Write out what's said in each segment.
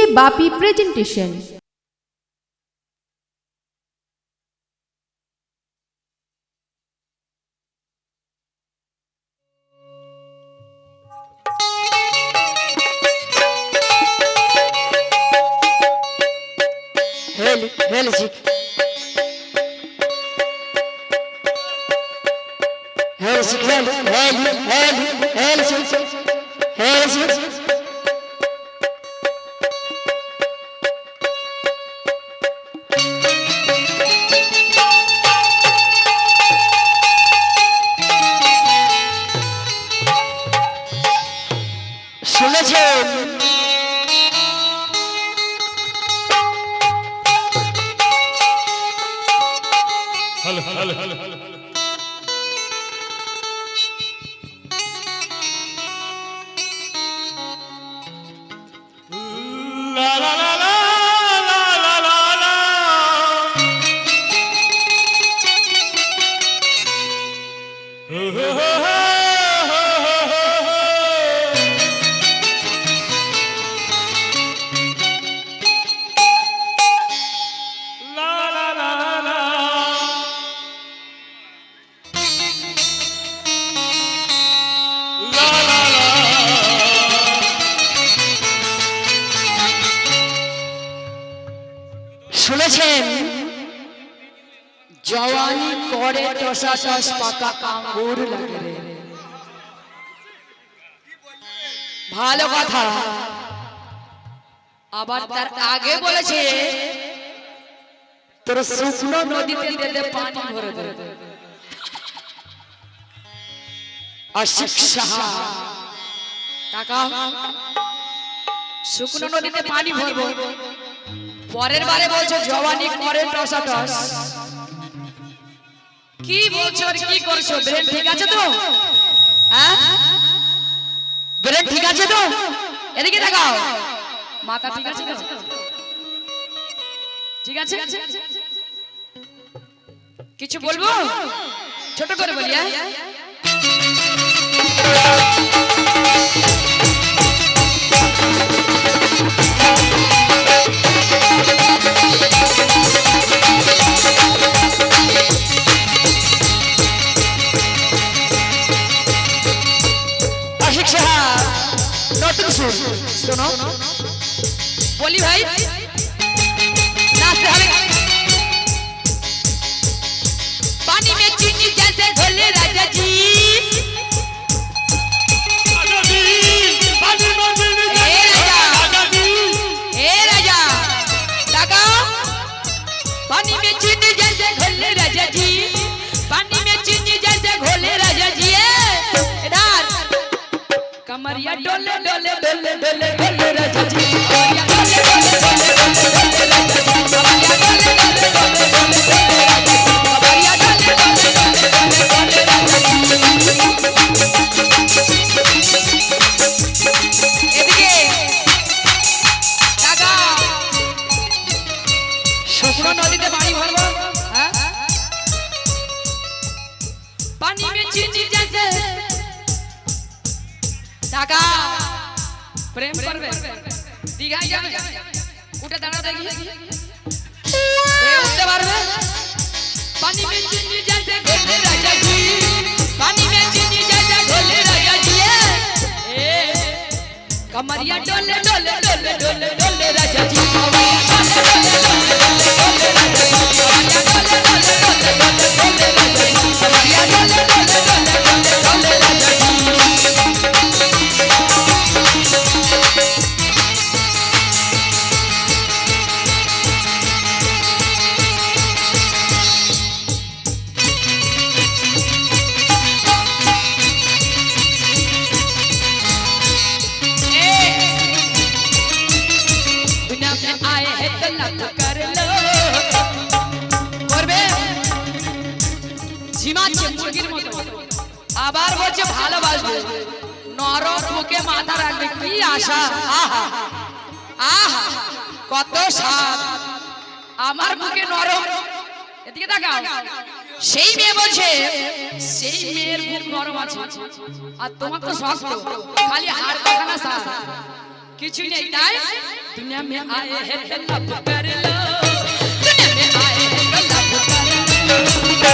DJ Bapi presentation. শুনেছেন? Hello hello শুনেছেন জওয়ানি করে টসা টস, পাকা আঙ্গুর লাগে রে। ভালো কথা। আবার তার আগে বলেছে, তোর শুকনো নদীতে দেদে পানি ভরে দে। অশিক্ষা টাকা শুকনো নদীতে পানি ভরবো। পরের বারে বলছো, জওয়ানি করে টসা টস। কি বলছো আর কি করছ? ব্রেন ঠিক আছে তো? হ্যাঁ? ব্রেন ঠিক আছে তো? এদিকে দেখাও মাথা ঠিক আছে ঠিক আছে? কিছু বলব? ছোট করে বলি হ্যাঁ? শোনো। বলি ভাই মাইয়া ডলে ডলে ডলে ডলে ডলে রাজি মাইয়া ডলে ডলে ডলে ডলে ডলে রাজি মাইয়া ডলে ডলে ডলে ডলে ডলে রাজি মাইয়া ডলে ডলে ডলে ডলে ডলে রাজি এদিকে কাকা শুকনো নদীতে পানি ভরবো হ্যাঁ পানি মে চিচি प्रेम पर्व দীঘা যাবে উঠে দাঁড়া দেখি এ উঠতে পারবে পানি মে চিনি যাতে ঘোলে রাজা জি পানি মে চিনি যাতে ঘোলে রাজা জি এ কমরিয়া ডোলে ডোলে ডোলে ডোলে তাকাও সেই মেয়ে বলছে সেই মেয়ের বুক নরম আছে আর তোমার তো শক্ত খালি হাড় পাখানা সার কিছুই নেই তাই दुनिया में आए हैं तो लब कर लो दुनिया में आए हैं तो लब कर लो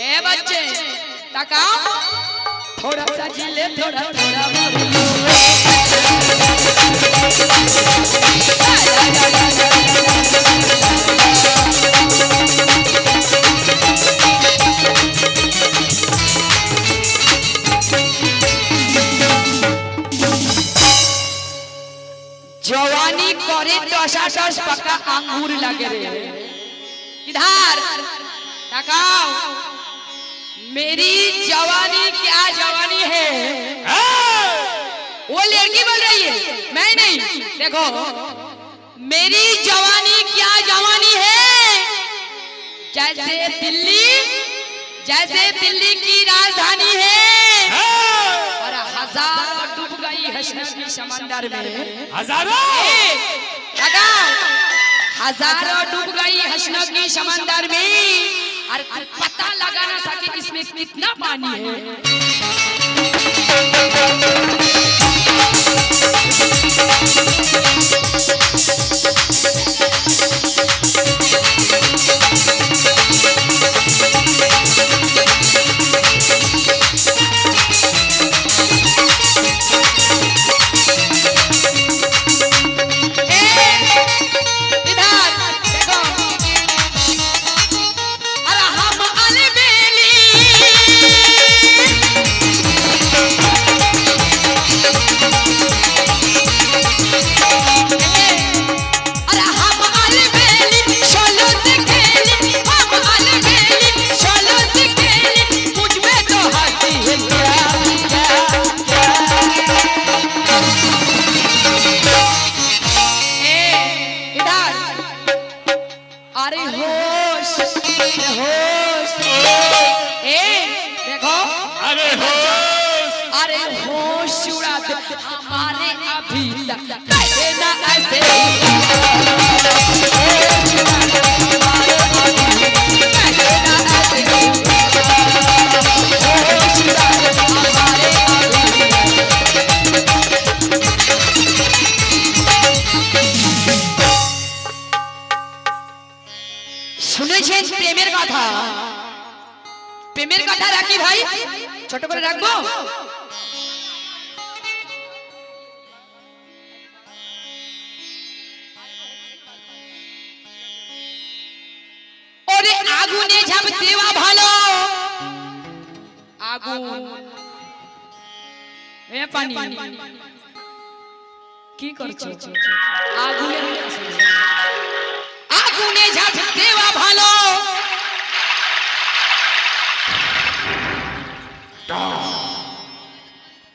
ए बच्चे तकाओ थोड़ा सा जिले थोड़ा थोड़ा मर लो टसा टस पका अंगूर लगे इधर तकाओ। मेरी जवानी क्या जवानी है? वो लड़की बोल रही है। मैं नहीं। देखो मेरी जवानी क्या जवानी है? जैसे दिल्ली जैसे दिल्ली की राजधानी है। और हज़ार डूब गई है समंदर में। हज़ारों! हज़ारों डूब गई हसनों समंदर में, और पता लगा ना सके इसमें कितना पानी है। इधर हमारे अभी तक पहले ना ऐसे होश उड़ा दे हमारे अभी तक, पहले ना ऐसे होश उड़ा दे हमारे अभी तक। শুনেছেন প্রেমের কথা প্রেমের কথা রাখি ভাই ছোট করে রাখবো ঝাঁপ দেওয়া ভালো। আগুন। এ পানি। কি করছ? আগুনে আগুনে ঝাঁপ দেওয়া ভালো।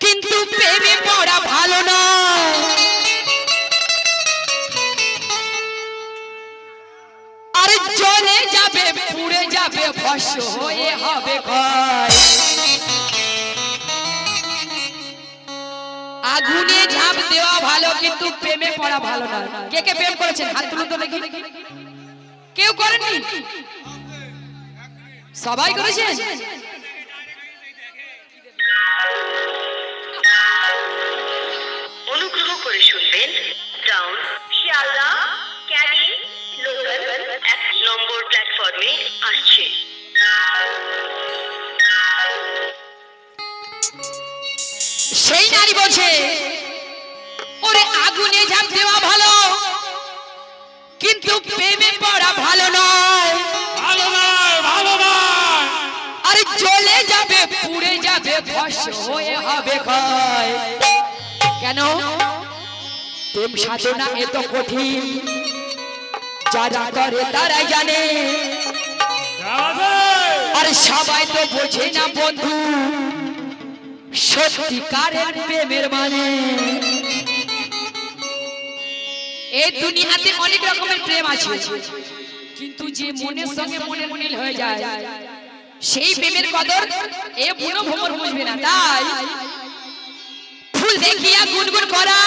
কিন্তু প্রেমে পড়া ভালো না। যাবে পুড়ে যাবে ভস্য হয়ে হবে ক্ষয় আগুনে ঝাঁপ দেওয়া ভালো, কিন্তু প্রেমে পড়া ভালো না। কে কে প্রেম করেছেন? হাত তুলুন তো দেখি। কেউ করেননি? সবাই করেছেন? প্ল্যাটফর্মে আসছে সেই নারী বলছে ওরে আগুনে ঝাঁপ দেওয়া ভালো কিন্তু প্রেমে পড়া ভালো নয়। ভালো নয় ভালো নয়। আরে চলে যাবে পুড়ে যাবে ভস্য হয়ে হবে ক্ষয়। কেন? প্রেম সাধনা এত কঠিন। যারা করে তারাই জানে। আর সবাই তো বোঝে না বন্ধু সত্যিকারের প্রেমের মানে। এই দুনিয়াতে অনেক রকমের প্রেম আছে কিন্তু যে মনের সঙ্গে মনের মিল হয়ে যায় সেই প্রেমের কদর এ বুনো ভ্রমর বুঝবে না। তাই ফুল দেখিয়া গুনগুন করা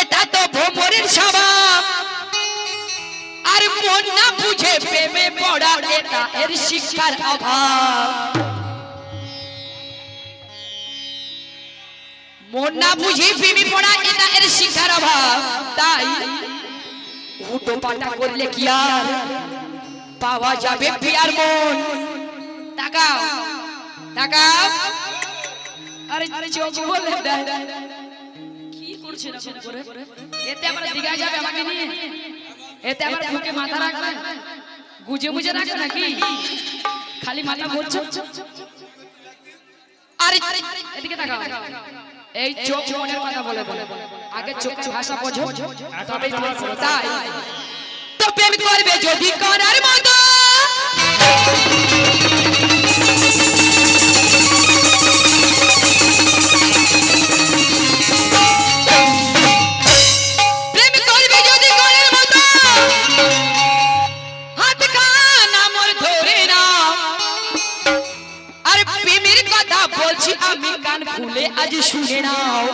এটা তো ভ্রমরের স্বভাব। আর মন না বুঝে প্রেমে পড়া এটা এর শিক্ষার অভাব। মন না বুঝে প্রেমে পড়া এটা এর শিক্ষার অভাব। তাই উটো পাটা করলে কি আর? পাওয়া যাবে পিয়ার মন। তাকাও তাকাও। আরে চোখ বলে দেয়। কি করছে এরকম করে? এতে আমরা দিঘায় যাবে আমাকে নিয়ে? এতে আবার বুকে মাথা রাখবে? গুজে গুজে রাখবে নাকি? খালি মাথা ঘুরছে আরে এদিকে তাকাও। এই চোখ মনের কথা বলে বলে। আগে চোখের ভাষা বোঝো। করো। তাই। তো প্রেম করবে যদি করার মতো। আজ শুনে নাও।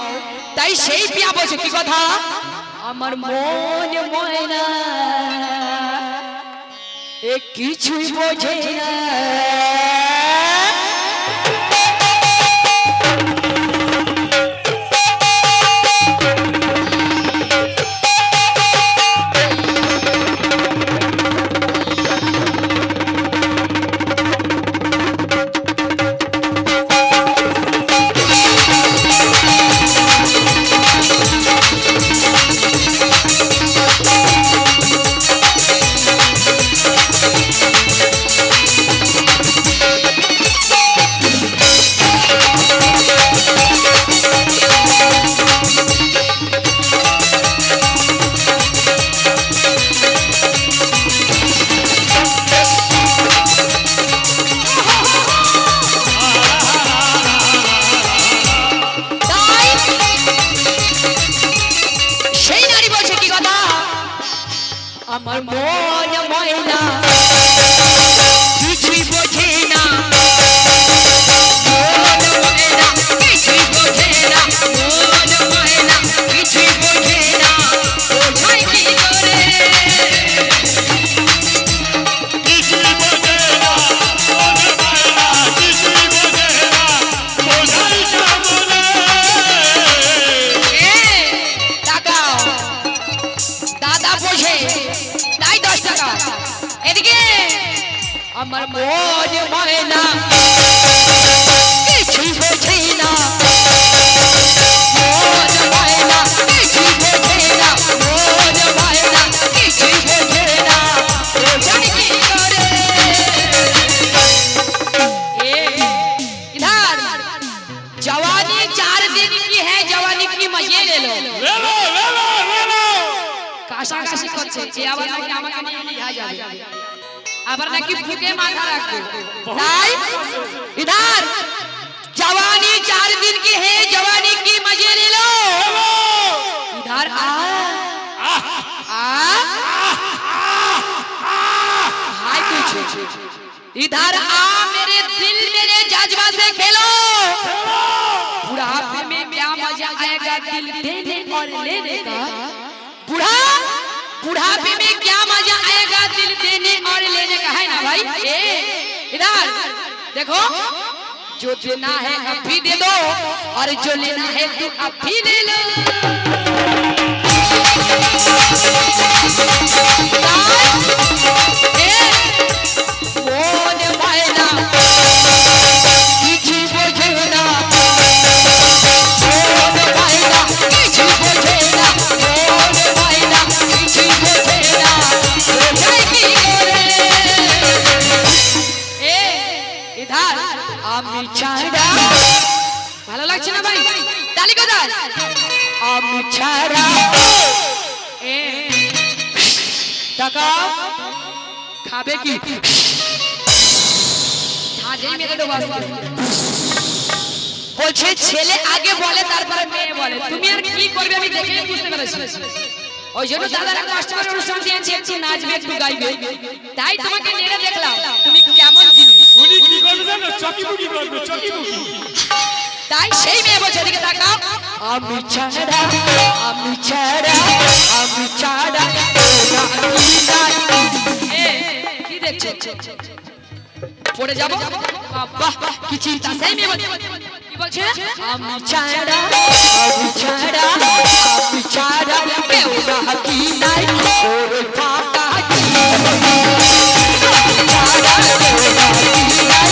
তাই সেই পিয়া বসে কি কথা? আমার মন ময়না এ কিছুই বোঝে না। আমার মন घुटे माथा रखते साहिब इधर। जवानी चार दिन की है जवानी की मज़े ले लो। इधर आ। हाय तुझे इधर आ मेरे दिल मेरे जज्बा से खेलो। बुढ़ापे में क्या मज़ा आएगा दिल देने और लेने का? बुढ़ा बुढ़ापे में क्या मज़ा आएगा दिल देने और लेने का, है ना भाई? ए, इधर, देखो, जो देना है अब भी दे दो, और जो लेना है तू भी ले लो। টাকা। খাবে কি। বলছে ছেলে আগে বলে তারপরে মেয়ে বলে। তুমি আর কি করবে আমি দেখে বুঝতে পেরেছি। ওই জন্য দাদারা কষ্ট করে অনুষ্ঠান দিয়েছে একটু নাচবে একটু গাইবে। তাই তোমাকে নেড়ে দেখলাম। তুমি কেমন জিনিস। উনি কি করবে জানো? তাই সেই মেয়ে বলছে এদিকে তাকাও। আমি ছাড়া আমি ছাড়া আমি ছাড়া পড়ে যাব? বাহ কি চিন্তা। সেই মেয়ে কি বলছে? আমি ছাড়া আমি ছাড়া আমি ছাড়া কেউ রাখি নাই। ওর ফাঁকা জীবনে। ছাড়া কেউ রাখি নাই,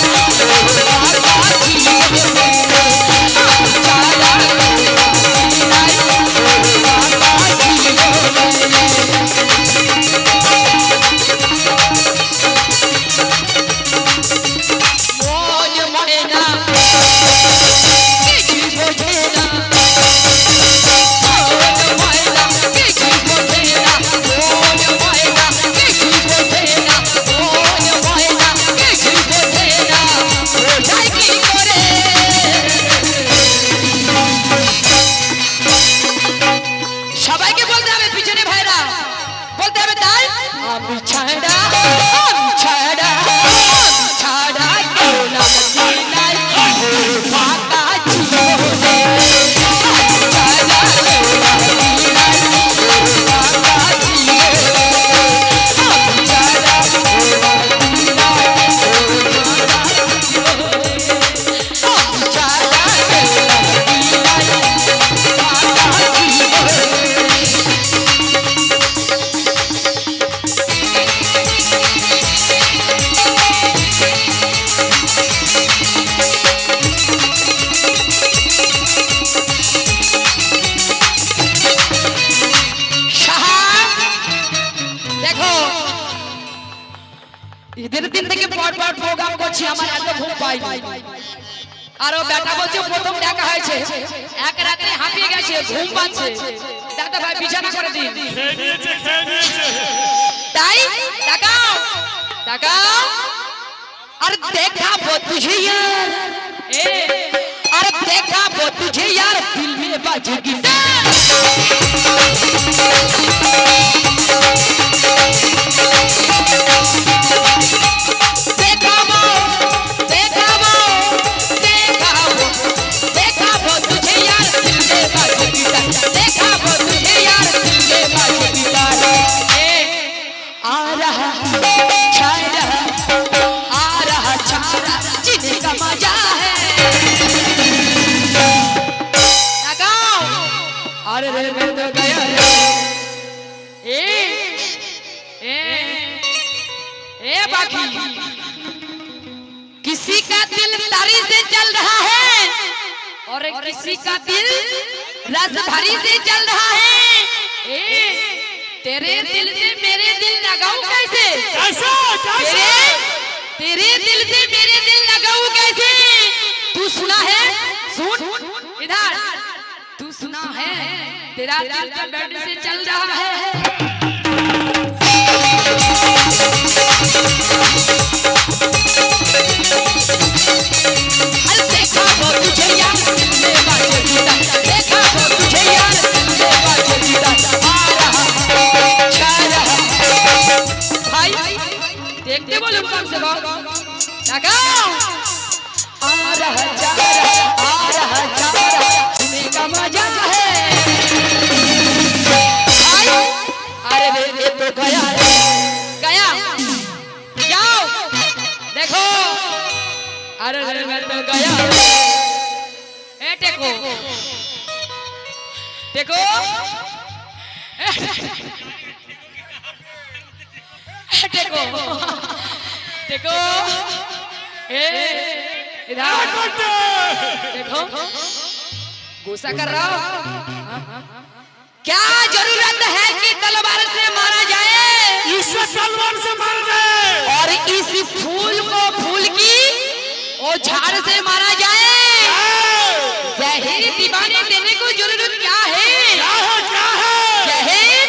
अरे देखा वो तुझे यार। अरे देखा वो तुझे यार दिल में बजेगी। गिटार बाकी। किसी का दिल तारी से चल रहा है और किसी का दिल रसभरी से चल रहा है। ए तेरे दिल से मेरे दिल लगाऊ कैसे? कैसे कैसे तेरे तेरे दिल से मेरे दिल लगाऊँ कैसे? तू सुना है? सुन। इधर। तू सुना है? तेरा दिल का दर्द से चल रहा है। बोलो कम से कम। लगाओ आ रहा जा रहा आ रहा जा रहा तुम्हें का मज़ा है? अरे रे ये तो गया गया। जाओ। देखो। अरे रे मैं तो गया ए टेको। टेको। टेको। देखो। ए इधर देखो। गुस्सा कर रहा हो। क्या ज़रूरत है कि तलवार से मारा जाए? इसे तलवार से मार दे और इस फूल को फूल की ओ झाड़ से मारा जाए। जहर दीवाने देने को ज़रूरत क्या है? जहर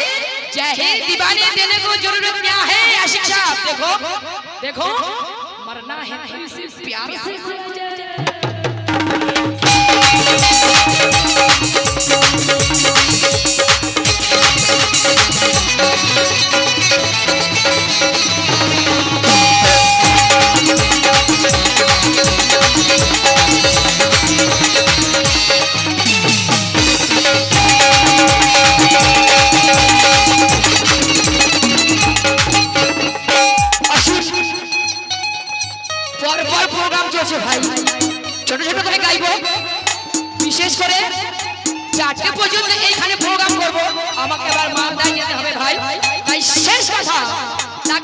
जहर दीवाने देने को ज़रूरत क्या है? आशिक साहब देखो। देखो मरना है प्यार से।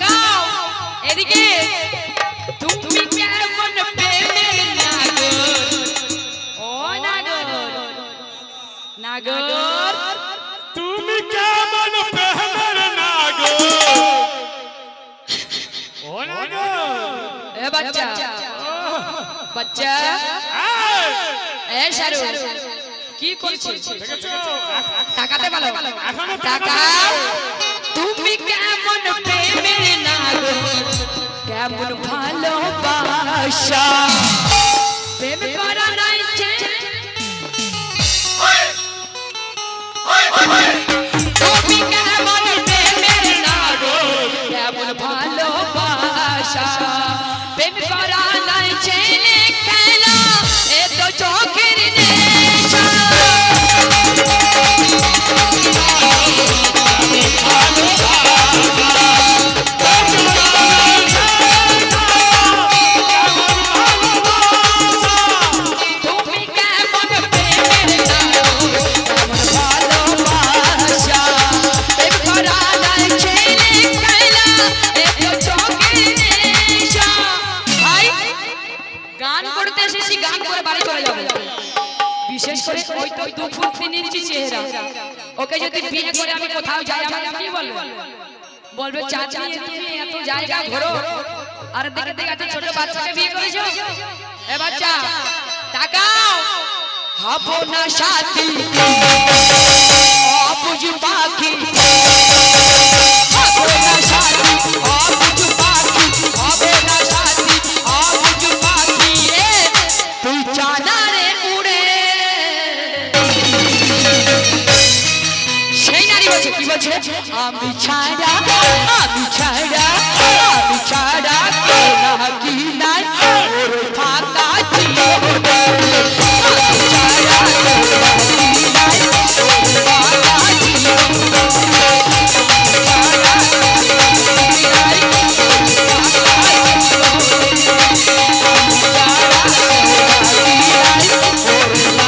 তাকাও এদিকে তুমি কেমন প্রেমের নাগর? ও নাগর। নাগর তুমি কেমন প্রেমের নাগো ও নাগো এ বাচ্চা। বাচ্চা। এ শারু কি করছিস? বলো এখনও তাকাও। তুমি কেমন প্রেমের নাগো? কেমন ভালোবাসা? প্রেম করা নাই তুমি কেমন প্রেমের নাগো? কেমন ভালোবাসা? জায়গা ঘোরো। আর দেখে দেখে ছোট বাচ্চাকে বিয়ে করেছ। এ বাচ্চা তাকাও। হব না সাথী অবুঝ পাখি। হব না সাথী অবুঝ পাখি। হব না সাথী অবুঝ পাখি। তুই জানা রে উড়ে। সেই নারী বলছে কি বলছে? আমি ছাড়া